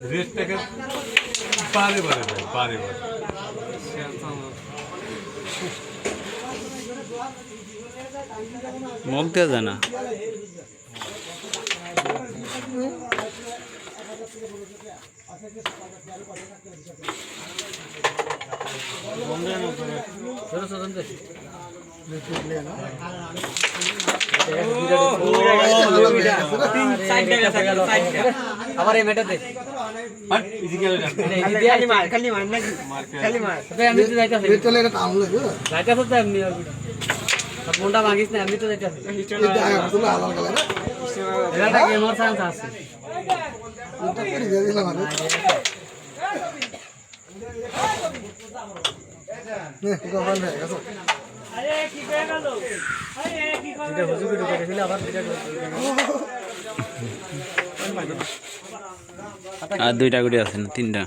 রেটটাকে বারে বারে দেয় বারে বারে মুখ দিয়ে যায় না আবার এই মেটাতে খালি মার খালি মার নাকি? খালি। মার। আমি তো যাইতাছি। চলে এটা টাউন লাগে যাইতাছ তো এমনি আর মনটা ভাঙিস না আমি তো যাইতাছি। এটা গেলে এটা চান্স আছে করে আরে গভর্ন হয়ে গেছে এটা হুজুকে ঢুকে গেছিল আবার আর দুইটা গুটি আছে না তিনটা।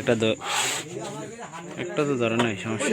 একটা তো একটা তো ধরে নাই সমস্যা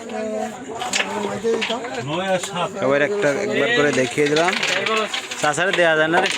একটা একবার করে দেখিয়ে দিলাম। সাসারে দেওয়া যায় না রে।